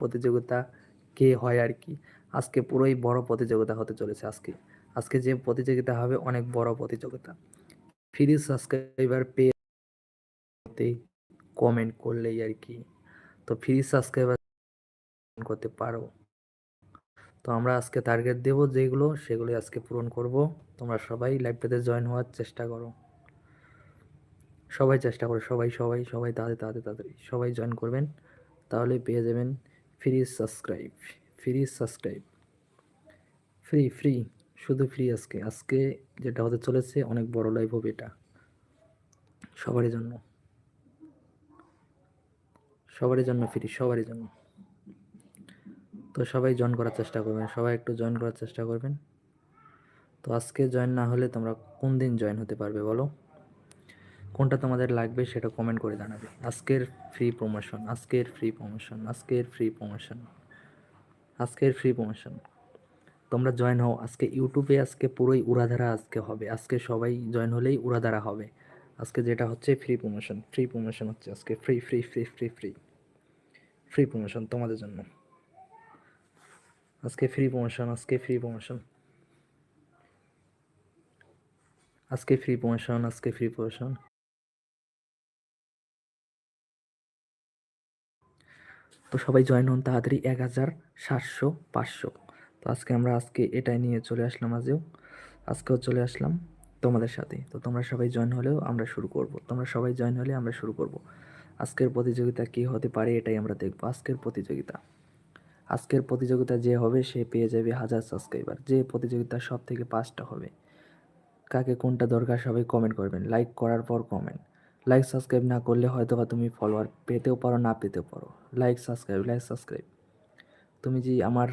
প্রতিযোগিতা কে হয় আর কি। আজকে পুরোই বড় প্রতিযোগিতা হতে চলেছে আজকে। আজকে যে প্রতিযোগিতা হবে অনেক বড় প্রতিযোগিতা। ফ্রি সাবস্ক্রাইবার পেয়ে কমেন্ট করলেই আর কি। তো ফ্রি সাবস্ক্রাইবার করতে পারো। তো আমরা আজকে টার্গেট দেব যেগুলো সেগুলো আজকে পূরণ করব। তোমরা সবাই লাইভটাতে জয়েন হওয়ার চেষ্টা করো। সবাই চেষ্টা করো, সবাই সবাই সবাই তাড়াতাড়ি তাড়াতাড়ি সবাই জয়েন করবেন। তাহলে পেয়ে যাবেন free subscribe free subscribe free free শুধু ফ্রি আজকে। আজকে যেটা হতে চলেছে, অনেক বড় লাইভ হবে এটা। সবারই জন্য। সবারই জন্য ফ্রি সবারই জন্য। তো সবাই জয়েন করার চেষ্টা করবেন, সবাই একটু জয়েন করার চেষ্টা করবেন। তো আজকে জয়েন না হলে তোমরা কোন দিন জয়েন হতে পারবে বলো? কোনটা তোমাদের লাগবে সেটা কমেন্ট করে জানাবে। আজকের ফ্রি প্রমোশন আজকের ফ্রি প্রমোশন আজকের ফ্রি প্রমোশন আজকের ফ্রি প্রমোশন তোমরা জয়েন হও, আজকে ইউটিউবে আজকে পুরোই উড়াধারা আজকে হবে। আজকে সবাই জয়েন হলেই উড়াধারা হবে। আজকে যেটা হচ্ছে ফ্রি প্রমোশন ফ্রি প্রমোশন হচ্ছে আজকে free free free free free free promotion তোমাদের জন্য। আজকে ফ্রি প্রমোশন আজকে ফ্রি প্রমোশন আজকে ফ্রি প্রমোশন আজকে ফ্রি প্রমোশন তো সবাই জয়েন হন তাড়াতাড়ি এক হাজার সাতশো, পাঁচশো। তো আজকে আমরা আজকে এটাই নিয়ে চলে আসলাম আজও। আজকেও চলে আসলাম তোমাদের সাথে। তো তোমরা সবাই জয়েন হলেও আমরা শুরু করব। তোমরা সবাই জয়েন হলে আমরা শুরু করব। আজকের প্রতিযোগিতা কী হতে পারে এটাই আমরা দেখব। আজকের প্রতিযোগিতা। আজকের প্রতিযোগিতা যে হবে সে পেয়ে যাবে হাজার সাবস্ক্রাইবার যে প্রতিযোগিতা সব থেকে পাঁচটা হবে। কাকে কোনটা দরকার সবাই কমেন্ট করবেন। লাইক করার পর কমেন্ট লাইক সাবস্ক্রাইব না করলে হয়তো বা তুমি ফলোয়ার পেতেও পারো, না পেতেও পারো। লাইক সাবস্ক্রাইব লাইক সাবস্ক্রাইব তুমি যে আমার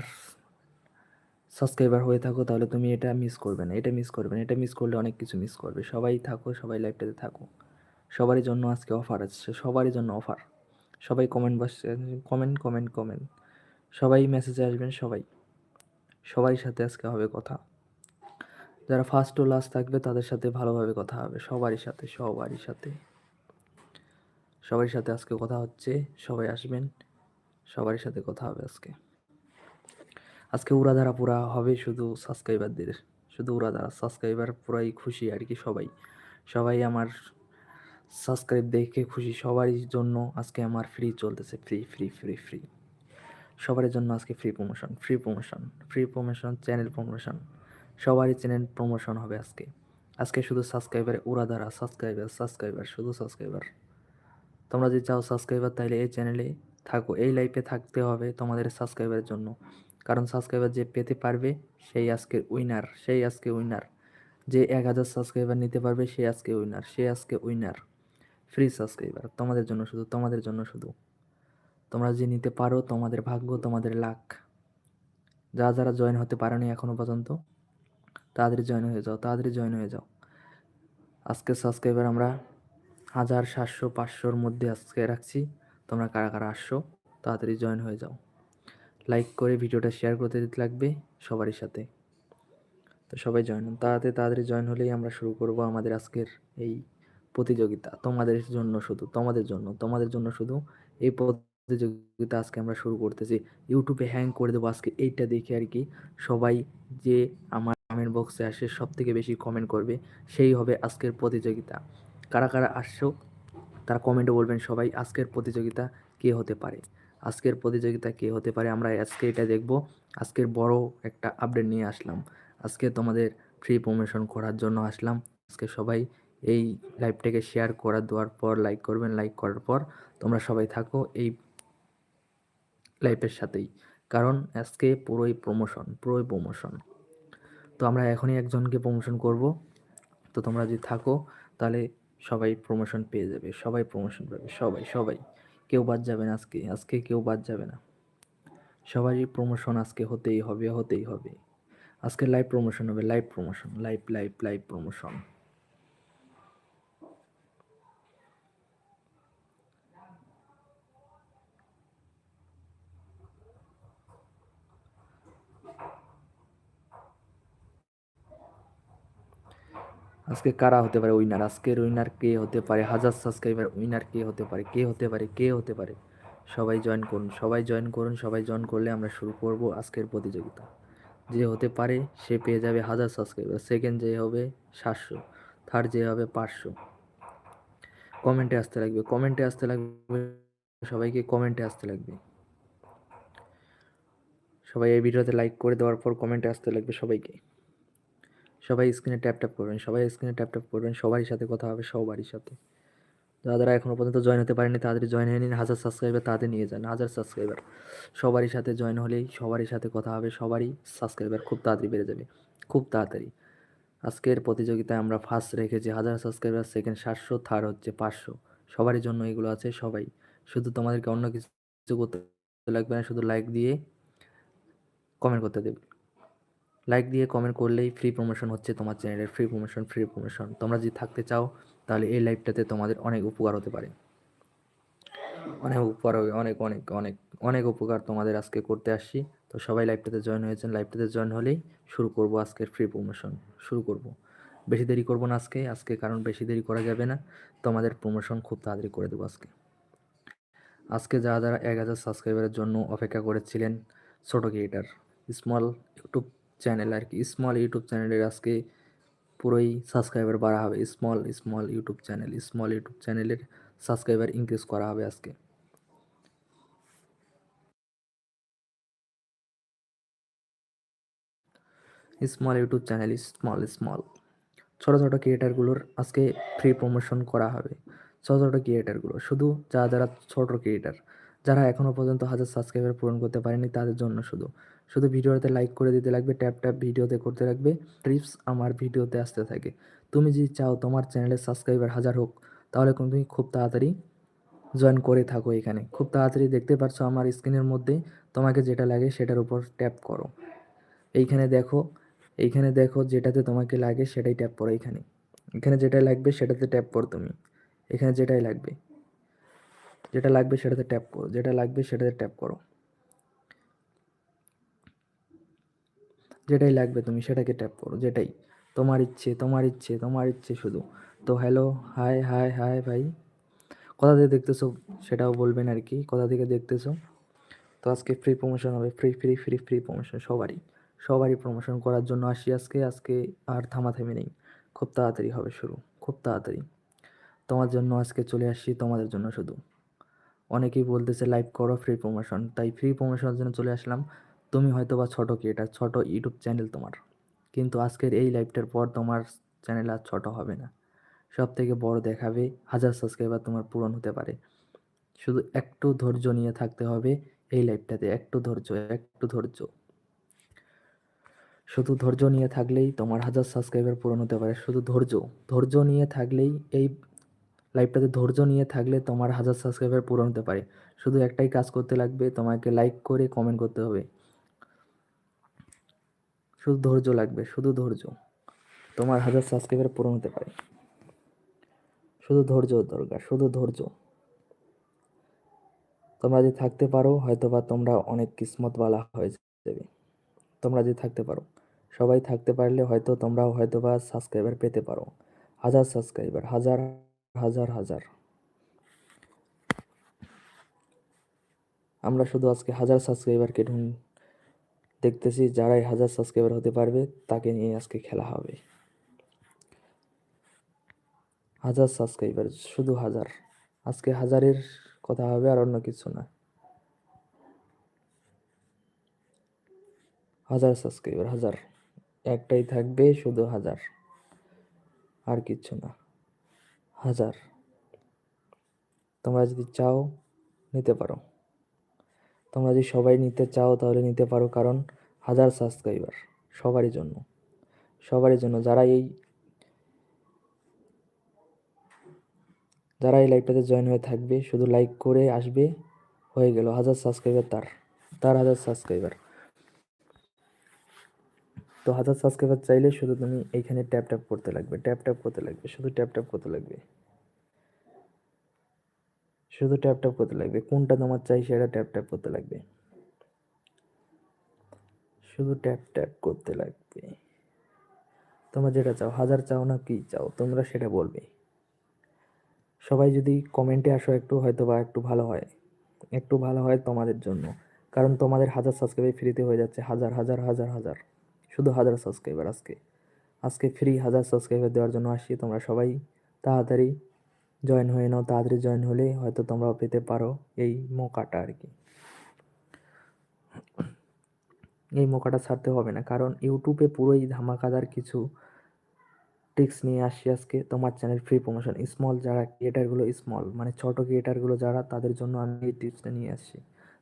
সাবস্ক্রাইবার হয়ে থাকো, তাহলে তুমি এটা মিস করবে না, এটা মিস করবে না, এটা মিস করলে অনেক কিছু মিস করবে। সবাই থাকো, সবাই লাইভটাতে থাকো। সবারই জন্য আজকে অফার আছে সবারই জন্য অফার সবাই কমেন্ট বসছে কমেন্ট কমেন্ট কমেন্ট সবাই মেসেজে আসবেন, সবাই। সবাই সাথে আজকে হবে কথা। যারা ফার্স্ট ও লাস্ট থাকবে, তাদের সাথে ভালোভাবে কথা হবে। সবারই সাথে সবারই সাথে। সবারই সাথে আজকে কথা হচ্ছে, সবাই আসবেন, সবারই সাথে কথা হবে আজকে। আজকে উড়াধারা পুরা হবে শুধু সাবস্ক্রাইবারদের শুধু উড়াধারা সাবস্ক্রাইবার পুরাই খুশি আর কি সবাই। সবাই আমার সাবস্ক্রাইব দেখে খুশি, সবারই জন্য আজকে আমার ফ্রি চলতেছে ফ্রি ফ্রি ফ্রি ফ্রি সবার জন্য আজকে free promotion free promotion free promotion channel promotion সবারই চ্যানেল প্রমোশন হবে আজকে। আজকে শুধু সাবস্ক্রাইবার উড়াধারা সাবস্ক্রাইবার সাবস্ক্রাইবার শুধু সাবস্ক্রাইবার তোমরা যদি চাও সাবস্ক্রাইবার তাহলে এই চ্যানেলে থাকো। এই লাইফে থাকতে হবে তোমাদের সাবস্ক্রাইবারের জন্য। কারণ সাবস্ক্রাইবার যে পেতে পারবে, সেই আজকে উইনার সেই আজকে উইনার যে এক হাজার সাবস্ক্রাইবার নিতে পারবে, সে আজকে উইনার সে আজকে উইনার ফ্রি সাবস্ক্রাইবার তোমাদের জন্য শুধু, তোমাদের জন্য শুধু। তোমরা যে নিতে পারো, তোমাদের ভাগ্য, তোমাদের লাখ যা যারা জয়েন হতে পারেনি এখনও পর্যন্ত তাড়াতাড়ি জয়েন হয়ে যাও তাড়াতাড়ি জয়েন হয়ে যাও। আজকে সাবস্ক্রাইবার আমরা হাজার সাতশো পাঁচশোর মধ্যে আজকে রাখছি। তোমরা কারা কারা আসছো, তাড়াতাড়ি জয়েন হয়ে যাও। লাইক করে ভিডিওটা শেয়ার করতে দিতে লাগবে সবারই সাথে। তো সবাই জয়েন হন। তাড়াতাড়ি তাড়াতাড়ি জয়েন হলেই আমরা শুরু করব আমাদের আজকের এই প্রতিযোগিতা। তোমাদের জন্য শুধু, তোমাদের জন্য তোমাদের জন্য শুধু এই প্রতিযোগিতা আজকে আমরা শুরু করতেছি। ইউটিউবে হ্যাং করে দেবো আজকে এইটা দেখে আর কি। সবাই যে আমার কমেন্ট বক্সে আসে সব থেকে বেশি কমেন্ট করবে, সেই হবে আজকের প্রতিযোগিতা। কারা কারা আসছো তারা কমেন্টে বলবেন সবাই আজকের প্রতিযোগিতা কে হতে পারে। আজকের প্রতিযোগিতা কে হতে পারে, আমরা আজকে এটা দেখব। আজকের বড় একটা আপডেট নিয়ে আসলাম। আজকে তোমাদের ফ্রি প্রমোশন করার জন্য আসলাম। আজকে সবাই এই লাইভটাকে শেয়ার করার দেওয়ার পর লাইক করবেন লাইক করার পর তোমরা সবাই থাকো এই লাইফের সাথেই। কারণ আজকে পুরোই প্রমোশন পুরোই প্রমোশন তো আমরা এখনই একজনকে প্রমোশন করব। তো তোমরা যদি থাকো, তাহলে সবাই প্রমোশন পেয়ে যাবে, সবাই প্রমোশন পাবে, সবাই সবাই। কেউ বাদ যাবে না আজকে আজকে কেউ বাদ যাবে না। সবারই প্রমোশন আজকে হতেই হবে হতেই হবে। আজকে লাইভ প্রমোশন হবে live promotion live live live promotion আজকে কারা হতে পারে উইনার আজকের উইনার কে হতে পারে? হাজার সাবস্ক্রাইবার উইনার কে হতে পারে? কে হতে পারে? কে হতে পারে? সবাই জয়েন করুন, সবাই জয়েন করুন, সবাই জয়েন করলে আমরা শুরু করব আজকের প্রতিযোগিতা। যে হতে পারে, সে পেয়ে যাবে হাজার সাবস্ক্রাইবার সেকেন্ড যে হবে সাতশো থার্ড যে হবে পাঁচশো। কমেন্টে আসতে লাগবে কমেন্টে আসতে লাগবে, সবাইকে কমেন্টে আসতে লাগবে। সবাই এই ভিডিওতে লাইক করে দেওয়ার পর কমেন্টে আসতে লাগবে সবাইকে। সবাই স্ক্রিনে ট্যাপ ট্যাপ করবেন, সবাই স্ক্রিনে ট্যাপ ট্যাপ করবেন, সবারই সাথে কথা হবে, সবারই সাথে। যারা এখনও পর্যন্ত জয়েন হতে পারেনি তাদের জয়েন হয়ে নিন, হাজার সাবস্ক্রাইবার তাদের নিয়ে যান, হাজার সাবস্ক্রাইবার সবারই সাথে জয়েন হলেই সবারই সাথে কথা হবে, সবারই সাবস্ক্রাইবার খুব তাড়াতাড়ি বেড়ে যাবে, খুব তাড়াতাড়ি। আজকের প্রতিযোগিতায় আমরা ফার্স্ট রেখেছি, হাজার সাবস্ক্রাইবার সেকেন্ড সাতশো থার্ড হচ্ছে পাঁচশো। সবারই জন্য এগুলো আছে, সবাই। শুধু তোমাদেরকে অন্য কিছু করতে লাগবে না, শুধু লাইক দিয়ে কমেন্ট করতে দেবে। লাইক দিয়ে কমেন্ট করলেই ফ্রি প্রমোশন হচ্ছে তোমার চ্যানেলের ফ্রি প্রমোশন ফ্রি প্রমোশন তোমরা যদি থাকতে চাও, তাহলে এই লাইভটাতে তোমাদের অনেক উপকার হতে পারে। অনেক উপকার হবে, অনেক অনেক অনেক অনেক উপকার তোমাদের আজকে করতে আসছি। তো সবাই লাইভটাতে জয়েন হয়েছেন। লাইভটাতে জয়েন হলেই শুরু করব আজকের ফ্রি প্রমোশন শুরু করব। বেশি দেরি করব না আজকে। আজকে কারণ বেশি দেরি করা যাবে না। তোমাদের প্রমোশন খুব তাড়াতাড়ি করে দেবো আজকে। আজকে যারা যারা এক হাজার সাবস্ক্রাইবারের জন্য অপেক্ষা করেছিলেন, ছোটো ক্রিয়েটার স্মল ইউটিউব চ্যানেল আর কি। স্মল ইউটিউব চ্যানেলের আজকে পুরোই সাবস্ক্রাইবার বাড়া হবে। Small small YouTube channel small YouTube চ্যানেলের সাবস্ক্রাইবার ইনক্রিজ করা হবে আজকে। Small YouTube channel small small ছোটো ছোটো ক্রিয়েটারগুলোর আজকে ফ্রি প্রমোশন করা হবে। ছোটো ছোটো ক্রিয়েটারগুলো শুধু যারা যারা ছোটো ক্রিয়েটার যারা এখনও পর্যন্ত হাজার সাবস্ক্রাইবার পূরণ করতে পারেনি, তাদের জন্য শুধু। শুধু ভিডিওতে লাইক করে দিতে লাগবে ট্যাপ ট্যাপ ভিডিওতে করতে লাগবে ট্রিপস আমার ভিডিওতে আসতে থাকে। তুমি যদি চাও তোমার চ্যানেলের সাবস্ক্রাইবার হাজার হোক, তাহলে কিন্তু তুমি খুব তাড়াতাড়ি জয়েন করে থাকো এখানে। খুব তাড়াতাড়ি দেখতে পারছ আমার স্ক্রিনের মধ্যে, তোমাকে যেটা লাগে সেটার উপর ট্যাপ করো। এইখানে দেখো এইখানে দেখো যেটাতে তোমাকে লাগে সেটাই ট্যাপ করো এখানে। এখানে যেটাই লাগবে সেটাতে ট্যাপ করো তুমি। এখানে যেটাই লাগবে, যেটা লাগবে সেটাতে ট্যাপ করো, যেটা লাগবে সেটাতে ট্যাপ করো। যেটাই লাগবে তুমি সেটাকে ট্যাপ করো, যেটাই। তোমার ইচ্ছে তোমার ইচ্ছে তোমার ইচ্ছে শুধু। তো হ্যালো হাই হাই হাই ভাই। কোথা থেকে দেখতেছো সেটাও বলবেন আর কি কোথা থেকে দেখতেছো? তো আজকে ফ্রি প্রমোশন হবে free free free free promotion সবারই। সবারই প্রমোশন করার জন্য আসি আজকে আজকে আর থামাথামি নেই। খুব তাড়াতাড়ি হবে শুরু, খুব তাড়াতাড়ি। তোমার জন্য আজকে চলে আসছি তোমাদের জন্য শুধু। অনেকেই বলতেছে লাইভ করো ফ্রি প্রমোশন তাই ফ্রি প্রমোশনের জন্য চলে আসলাম। তুমি হয়তো বা ছোটো কি, এটা ছোটো ইউটিউব চ্যানেল তোমার। কিন্তু আজকের এই লাইভটার পর তোমার চ্যানেল আর ছোটো হবে না। সব থেকে বড় দেখাবে হাজার সাবস্ক্রাইবার তোমার পূরণ হতে পারে। শুধু একটু ধৈর্য নিয়ে থাকতে হবে এই লাইভটাতে একটু ধৈর্য একটু ধৈর্য। শুধু ধৈর্য নিয়ে থাকলেই তোমার হাজার সাবস্ক্রাইবার পূরণ হতে পারে, শুধু ধৈর্য। ধৈর্য নিয়ে থাকলেই এই লাইভটাতে ধৈর্য নিয়ে থাকলে তোমার হাজার সাবস্ক্রাইবার পূরণ হতে পারে। শুধু একটাই কাজ করতে লাগবে, তোমাকে লাইক করে কমেন্ট করতে হবে। শুধু ধৈর্য লাগবে, শুধু ধৈর্য। তোমার হাজার সাবস্ক্রাইবার পূরণ হতে পারে। শুধু ধৈর্য দরকার, শুধু ধৈর্য। তোমরা যদি থাকতে পারো হয়তো বা তোমরা অনেক কিসমতওয়ালা হয়ে যাবে। তোমরা যদি থাকতে পারো। সবাই থাকতে পারলে হয়তো তোমরাও হয়তো বা সাবস্ক্রাইবার পেতে পারো। হাজার সাবস্ক্রাইবার হাজার হাজার হাজার। আমরা শুধু আজকে হাজার সাবস্ক্রাইবারকে ঢুন দেখতেছি যারাই হাজার সাবস্ক্রাইবার হতে পারবে, তাকে নিয়ে আজকে খেলা হবে। হাজার সাবস্ক্রাইবার শুধু হাজার। আজকে হাজারের কথা হবে আর অন্য কিছু না। হাজার সাবস্ক্রাইবার হাজার। একটাই থাকবে, শুধু হাজার। আর কিচ্ছু না। হাজার। তোমরা যদি চাও, নিতে পারো। তোমরা যদি সবাই নিতে চাও তাহলে নিতে পারো, কারণ হাজার সাবস্ক্রাইবার সবারই জন্য সবারই জন্য। যারা এই যারা এই লাইভটাতে জয়েন হয়ে থাকবে, শুধু লাইক করে আসবে, হয়ে গেল হাজার সাবস্ক্রাইবার তার তার হাজার সাবস্ক্রাইবার তো হাজার সাবস্ক্রাইবার চাইলে শুধু তুমি এইখানে ট্যাপ ট্যাপ করতে লাগবে ট্যাপ ট্যাপ করতে লাগবে, শুধু ট্যাপ ট্যাপ করতে লাগবে। শুধু ট্যাপ ট্যাপ করতে লাগবে। কোনটা তোমার চাই সেটা ট্যাপ ট্যাপ করতে লাগবে। শুধু ট্যাপ ট্যাপ করতে লাগবে। তোমরা যেটা চাও, হাজার চাও না কি চাও, তোমরা সেটা বলবে। সবাই যদি কমেন্টে আসো একটু হয়তো বা একটু ভালো হয়। একটু ভালো হয় তোমাদের জন্য। কারণ তোমাদের হাজার সাবস্ক্রাইবার ফ্রিতে হয়ে যাচ্ছে। হাজার হাজার হাজার হাজার। শুধু হাজার সাবস্ক্রাইবার আজকে। আজকে ফ্রি হাজার সাবস্ক্রাইবার দেওয়ার জন্য আসি তোমরা সবাই। তাড়াতাড়ি জয়েন হয়ে নাও, তাড়াতাড়ি জয়েন হলে হয়তো তোমরা পেতে পারো এই মৌকাটা আর কি। এই মৌকাটা ছাড়তে হবে না, কারণ ইউটিউবে পুরোই ধামাকাদার কিছু টিক্স নিয়ে আসছি আজকে। তোমার চ্যানেল ফ্রি প্রমোশন স্মল যারা ক্রিয়েটারগুলো স্মল মানে ছোটো ক্রিয়েটারগুলো যারা, তাদের জন্য আমি এই টিপসটা নিয়ে আসছি।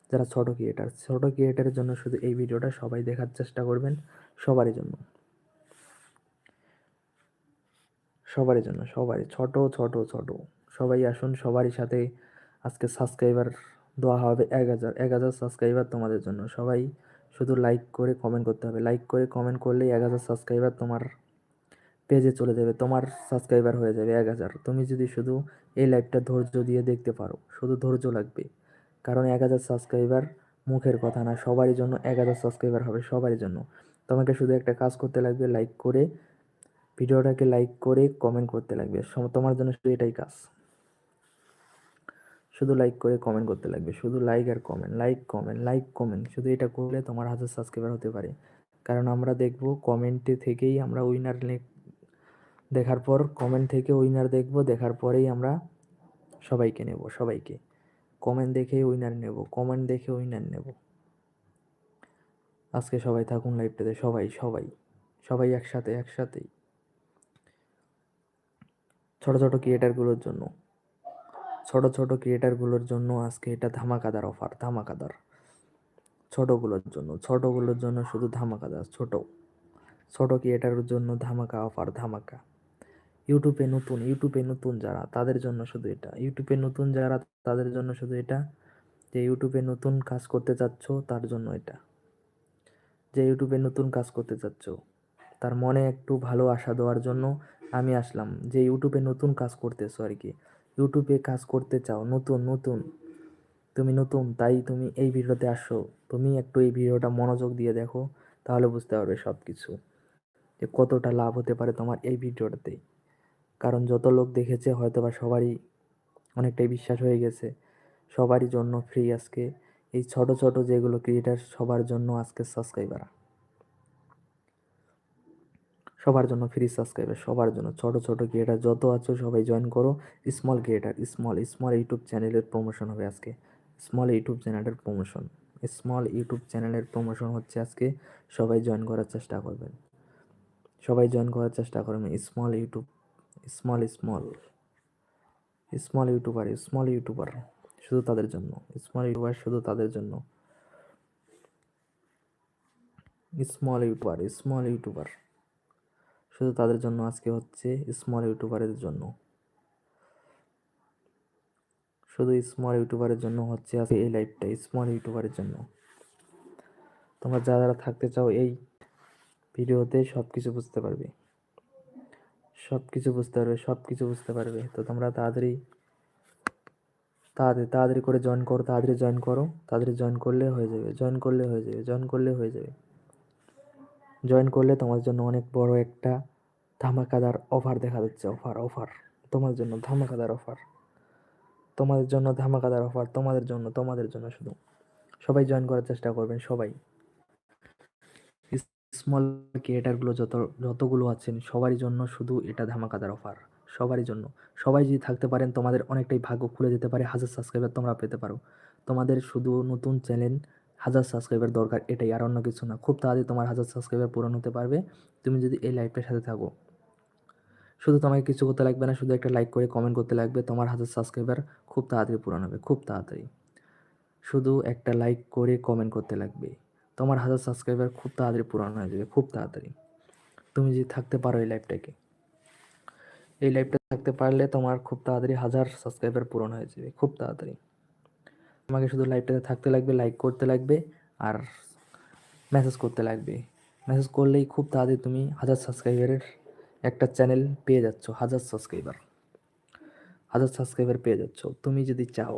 যারা ছোটো ক্রিয়েটার ছোটো ক্রিয়েটারের জন্য শুধু এই ভিডিওটা সবাই দেখার চেষ্টা করবেন, সবারই জন্য। সবারই জন্য, সবারই, ছোট ছোট ছোট। সবাই আসুন, সবারই সাথে আজকে সাবস্ক্রাইবার দেওয়া হবে এক হাজার। এক হাজার সাবস্ক্রাইবার তোমাদের জন্য। সবাই শুধু লাইক করে কমেন্ট করতে হবে। লাইক করে কমেন্ট করলেই এক হাজার সাবস্ক্রাইবার তোমার পেজে চলে যাবে। তোমার সাবস্ক্রাইবার হয়ে যাবে এক হাজার। তুমি যদি শুধু এই লাইভটা ধৈর্য দিয়ে দেখতে পারো, শুধু ধৈর্য লাগবে। কারণ এক হাজার সাবস্ক্রাইবার মুখের কথা না, সবারই জন্য এক হাজার সাবস্ক্রাইবার হবে সবারই জন্য। তোমাকে শুধু একটা কাজ করতে লাগবে লাইক করে, ভিডিওটাকে লাইক করে কমেন্ট করতে লাগবে। তোমার জন্য শুধু এটাই কাজ। শুধু লাইক করে কমেন্ট করতে লাগবে। শুধু লাইক আর comment like comment like comment শুধু এটা করলে তোমার হাজার সাবস্ক্রাইবার হতে পারে। কারণ আমরা দেখব কমেন্টে থেকেই আমরা উইনার দেখার পর কমেন্ট থেকে উইনার দেখব, দেখার পরেই আমরা সবাইকে নেব, সবাইকে। কমেন্ট দেখে উইনার নেব কমেন্ট দেখে উইনার নেব। আজকে সবাই থাকুন লাইভটাতে সবাই সবাই সবাই একসাথে, একসাথেই। ছোট ছোট ক্রিয়েটারগুলোর জন্য। ছোট ছোট ক্রিয়েটারগুলোর জন্য আজকে এটা ধামাকাদার অফার ধামাকাদার। ছোটোগুলোর জন্য ছোটোগুলোর জন্য শুধু ধামাকাদার, ছোট। ছোট ক্রিয়েটারের জন্য ধামাকা অফার ধামাকা। ইউটিউবে নতুন ইউটিউবে নতুন যারা, তাদের জন্য শুধু এটা। ইউটিউবে নতুন যারা, তাদের জন্য শুধু এটা। যে ইউটিউবে নতুন কাজ করতে চাচ্ছ, তার জন্য এটা। যে ইউটিউবে নতুন কাজ করতে চাচ্ছ, তার মনে একটু ভালো আশা দেওয়ার জন্য আমি আসলাম। যে ইউটিউবে নতুন কাজ করতেছো আর কি ইউটিউবে কাজ করতে চাও, নতুন নতুন, তুমি নতুন, তাই তুমি এই ভিডিওতে আসো, তুমি একটু এই ভিডিওটা মনোযোগ দিয়ে দেখো, তাহলে বুঝতে পারবে সব কিছু যে কতটা লাভ হতে পারে তোমার এই ভিডিওটাতে। কারণ যত লোক দেখেছে হয়তো বা সবারই অনেকটাই বিশ্বাস হয়ে গেছে, সবারই জন্য ফ্রি আজকে, এই ছোট ছোট যেগুলো ক্রিয়েটার সবার জন্য আজকে সাবস্ক্রাইবার সবার জন্য ফ্রি সাবস্ক্রাইবার সবার জন্য ছোট ছোট ক্রিয়েটার যত আছো সবাই জয়েন করো। Small creator small small YouTube চ্যানেলের প্রমোশন হবে আজকে। স্মল ইউটিউব চ্যানেলের প্রমোশন স্মল ইউটিউব চ্যানেলের প্রমোশন হচ্ছে আজকে। সবাই জয়েন করার চেষ্টা করবেন। সবাই জয়েন করার চেষ্টা করবেন। Small YouTube small small small YouTuber small YouTuber শুধু তাদের জন্য। স্মল ইউটিউবার শুধু তাদের জন্য। স্মল ইউটিউবার স্মল ইউটিউবার শুধু তাদের জন্য, আজকে হচ্ছে স্মল ইউটিউবারের জন্য। শুধু স্মল ইউটিউবারের জন্য হচ্ছে আজকে এই লাইভটা স্মল ইউটিউবারের জন্য। তোমরা যারা যারা থাকতে চাও এই ভিডিওতে সব কিছু বুঝতে পারবে। সব কিছু বুঝতে পারবে সব কিছু বুঝতে পারবে। তো তোমরা তাড়াতাড়ি তাড়াতাড়ি তাড়াতাড়ি করে জয়েন করো, তাড়াতাড়ি জয়েন করো। তাড়াতাড়ি জয়েন করলে হয়ে যাবে জয়েন করলে হয়ে যাবে জয়েন করলে হয়ে যাবে। জয়েন করলে তোমার জন্য অনেক বড় একটা ধামাকাদার অফার দেখা যাচ্ছে। অফার অফার তোমার জন্য ধামাকাদার অফার তোমাদের জন্য ধামাকাদার অফার তোমাদের জন্য তোমাদের জন্য শুধু। সবাই জয়েন করার চেষ্টা করবেন, সবাই। স্মল ক্রিয়েটারগুলো যত, যতগুলো আছেন, সবারই জন্য শুধু এটা ধামাকাদার অফার সবারই জন্য। সবাই যদি থাকতে পারেন, তোমাদের অনেকটাই ভাগ্য খুলে যেতে পারে। হাজার সাবস্ক্রাইবার তোমরা পেতে পারো। তোমাদের শুধু নতুন চ্যানেল হাজার সাবস্ক্রাইবার দরকার এটাই, আর অন্য কিছু না। খুব তাড়াতাড়ি তোমার হাজার সাবস্ক্রাইবার পূরণ হতে পারবে। তুমি যদি এই লাইফটার সাথে থাকো। শুধু তোমাকে কিছু করতে লাগবে না, শুধু একটা লাইক করে কমেন্ট করতে লাগবে, তোমার হাজার সাবস্ক্রাইবার খুব তাড়াতাড়ি পূরণ হবে, খুব তাড়াতাড়ি। শুধু একটা লাইক করে কমেন্ট করতে লাগবে। তোমার হাজার সাবস্ক্রাইবার খুব তাড়াতাড়ি পূরণ হয়ে যাবে, খুব তাড়াতাড়ি। তুমি যদি থাকতে পারো এই লাইফটাকে এই লাইফটা থাকতে পারলে তোমার খুব তাড়াতাড়ি হাজার সাবস্ক্রাইবার পূরণ হয়ে যাবে, খুব তাড়াতাড়ি। তোমাকে শুধু লাইভটাতে থাকতে লাগবে লাইক করতে লাগবে আর মেসেজ করতে লাগবে। মেসেজ করলেই খুব তাড়াতাড়ি তুমি হাজার সাবস্ক্রাইবারের একটা চ্যানেল পেয়ে যাচ্ছ, হাজার সাবস্ক্রাইবার হাজার সাবস্ক্রাইবার পেয়ে যাচ্ছ। তুমি যদি চাও,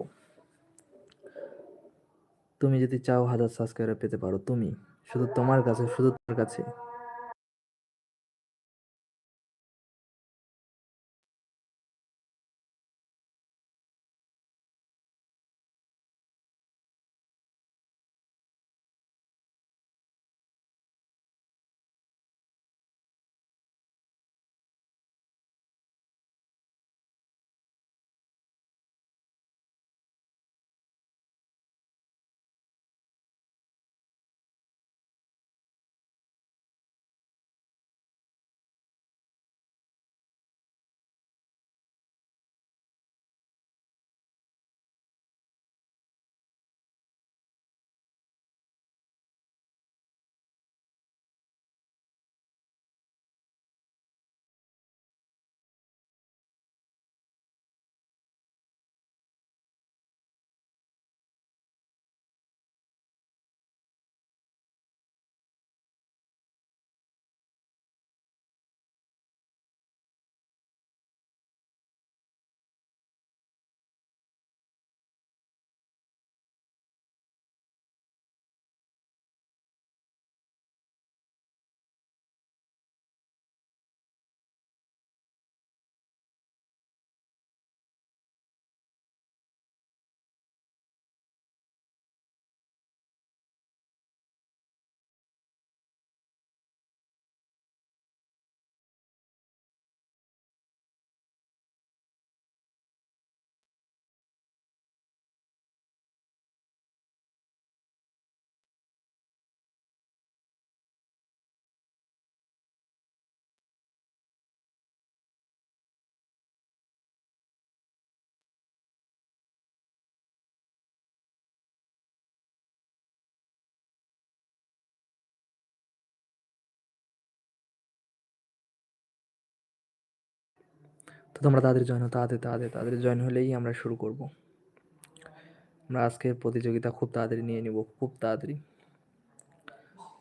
তুমি যদি চাও হাজার সাবস্ক্রাইবার পেতে পারো, তুমি, শুধু তোমার কাছে, শুধু তোমার কাছে। তো তোমরা তাদের জয়েন হো তাদের তাদের তাদের জয়েন হলেই আমরা শুরু করব। আমরা আজকের প্রতিযোগিতা খুব তাড়াতাড়ি নিয়ে নিব, খুব তাড়াতাড়ি।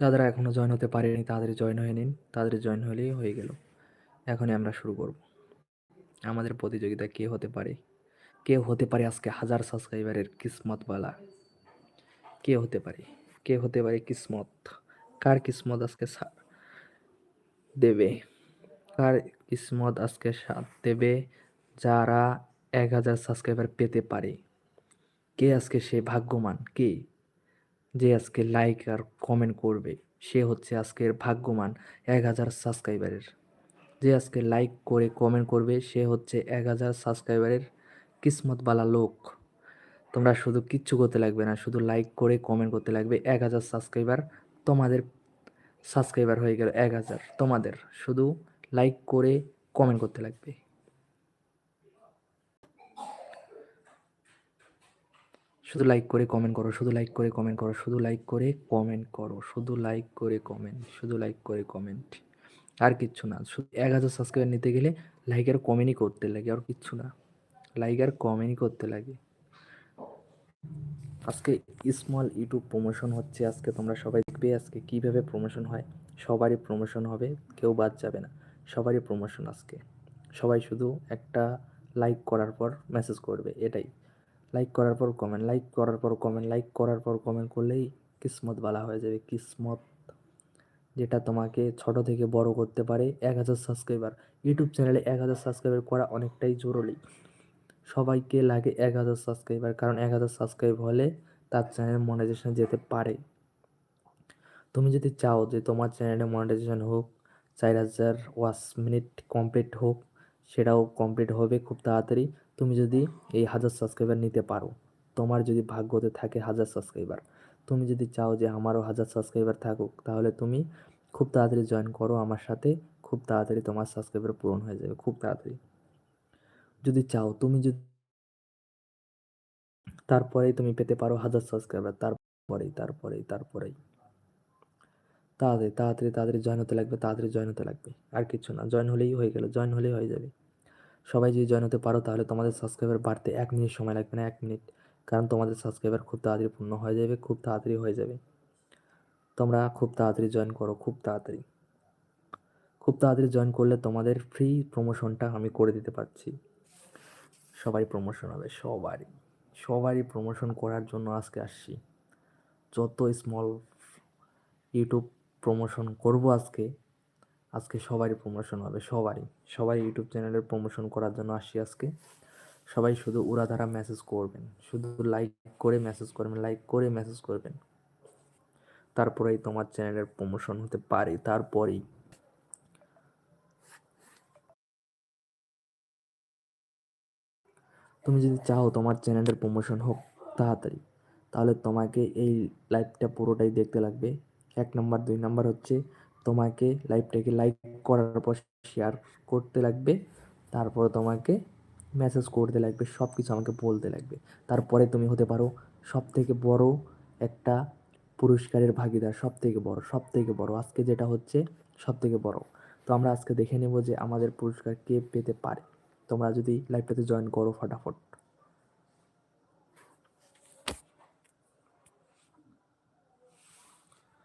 যারা এখনও জয়েন হতে পারেনি, তাদের জয়েন হয়ে নিন, তাদের জয়েন হলেই হয়ে গেল। এখনই আমরা শুরু করব। আমাদের প্রতিযোগিতা কে হতে পারে? কে হতে পারে আজকে হাজার সাবস্ক্রাইবারের কিসমতওয়ালা কে হতে পারে? কে হতে পারে কিসমত? কার কিসমত আজকে দেবে? কার কিসমত আজকে সাথ দেবে যারা এক হাজার সাবস্ক্রাইবার পেতে পারে। কে আজকে সে ভাগ্যমান কে? যে আজকে লাইক আর কমেন্ট করবে, সে হচ্ছে আজকের ভাগ্যমান এক হাজার সাবস্ক্রাইবারের যে আজকে লাইক করে কমেন্ট করবে, সে হচ্ছে এক হাজার সাবস্ক্রাইবারের কিসমতওয়ালা লোক। তোমরা শুধু কিচ্ছু করতে লাগবে না, শুধু লাইক করে কমেন্ট করতে লাগবে, এক হাজার সাবস্ক্রাইবার তোমাদের সাবস্ক্রাইবার হয়ে গেল এক হাজার তোমাদের। শুধু লাইক করে কমেন্ট করতে লাগবে। শুধু লাইক করে কমেন্ট করো, শুধু লাইক করে কমেন্ট করো, শুধু লাইক করে কমেন্ট করো, শুধু লাইক করে কমেন্ট শুধু লাইক করে কমেন্ট আর কিচ্ছু না, শুধু এক হাজার সাবস্ক্রাইবার নিতে গেলে লাইক আর কমেন্টই করতে লাগে, আর কিচ্ছু না। লাইক আর কমেন্টই করতে লাগে। আজকে স্মল ইউটিউব প্রমোশন হচ্ছে, আজকে তোমরা সবাই দেখবে আজকে কীভাবে প্রমোশন হয়, সবারই প্রমোশন হবে, কেউ বাদ যাবে না। সবারই প্রমোশন আজকে। সবাই শুধু একটা লাইক করার পর মেসেজ করবে, এটাই। লাইক করার পর কমেন্ট লাইক করার পর কমেন্ট লাইক করার পর কমেন্ট করলেই কিসমত বলা হয়ে যাবে, কিসমত। যেটা তোমাকে ছোট থেকে বড় করতে পারে এক হাজার সাবস্ক্রাইবার ইউটিউব চ্যানেলে এক হাজার সাবস্ক্রাইবার করা অনেকটাই জরুরি। সবাইকে লাগে এক হাজার সাবস্ক্রাইবার কারণ এক হাজার সাবস্ক্রাইব হলে তার চ্যানেল মনিটাইজেশন যেতে পারে। তুমি যদি চাও যে তোমার চ্যানেলে মনিটাইজেশন হোক চার হাজার ওয়াচ মিনিট কমপ্লিট হোক, সেটাও কমপ্লিট হবে খুব তাড়াতাড়ি। তুমি যদি এই হাজার সাবস্ক্রাইবার নিতে পারো, তোমার যদি ভাগ্যতে থাকে হাজার সাবস্ক্রাইবার তুমি যদি চাও যে আমারও হাজার সাবস্ক্রাইবার থাকুক, তাহলে তুমি খুব তাড়াতাড়ি জয়েন করো, আমার সাথে খুব তাড়াতাড়ি তোমার সাবস্ক্রাইবার পূরণ হয়ে যাবে, খুব তাড়াতাড়ি। যদি চাও তুমি যদি তারপরেই তুমি পেতে পারো হাজার সাবস্ক্রাইবার তারপরেই তারপরেই তারপরেই। তাড়াতাড়ি তাড়াতাড়ি তাড়াতাড়ি জয়েন হতে লাগবে, তাড়াতাড়ি জয়েন হতে লাগবে। আর কিছু না জয়েন হলেই হয়ে গেল জয়েন হলেই হয়ে যাবে। সবাই যদি জয়েন হতে পারো তাহলে তোমাদের সাবস্ক্রাইবার বাড়তে এক মিনিট সময় লাগবে না, এক মিনিট। কারণ তোমাদের সাবস্ক্রাইবার খুব তাড়াতাড়ি পূর্ণ হয়ে যাবে, খুব তাড়াতাড়ি হয়ে যাবে। তোমরা খুব তাড়াতাড়ি জয়েন করো, খুব তাড়াতাড়ি। খুব তাড়াতাড়ি জয়েন করলে তোমাদের ফ্রি প্রমোশনটা আমি করে দিতে পারছি। সবাই প্রমোশন হবে, সবারই। সবারই প্রমোশন করার জন্য আজকে আসছি। যত স্মল ইউটিউব প্রমোশন করব আজকে। আজকে সবারই প্রমোশন হবে, সবারই। সবাই ইউটিউব চ্যানেলের প্রমোশন করার জন্য আসি আজকে। সবাই শুধু উড়াধারা মেসেজ করবেন, শুধু লাইক করে মেসেজ করবেন লাইক করে মেসেজ করবেন। তারপরেই তোমার চ্যানেলের প্রমোশন হতে পারে, তারপরেই। তুমি যদি চাও তোমার চ্যানেলের প্রমোশন হোক তাড়াতাড়ি, তাহলে তোমাকে এই লাইভটা পুরোটাই দেখতে লাগবে। এক নম্বর, দুই নাম্বার হচ্ছে তোমাকে লাইভটাকে লাইক করার পর শেয়ার করতে লাগবে। তারপর তোমাকে মেসেজ করতে লাগবে সব কিছু আমাকে বলতে লাগবে। তারপরে তুমি হতে পারো সব থেকে বড় একটা পুরস্কারের ভাগিদার সব থেকে বড় সব থেকে বড়। আজকে যেটা হচ্ছে সব থেকে বড়। তো আমরা আজকে দেখে নেব যে আমাদের পুরস্কার কে পেতে পারে। তোমরা যদি লাইভটাতে জয়েন করো, ফটাফট।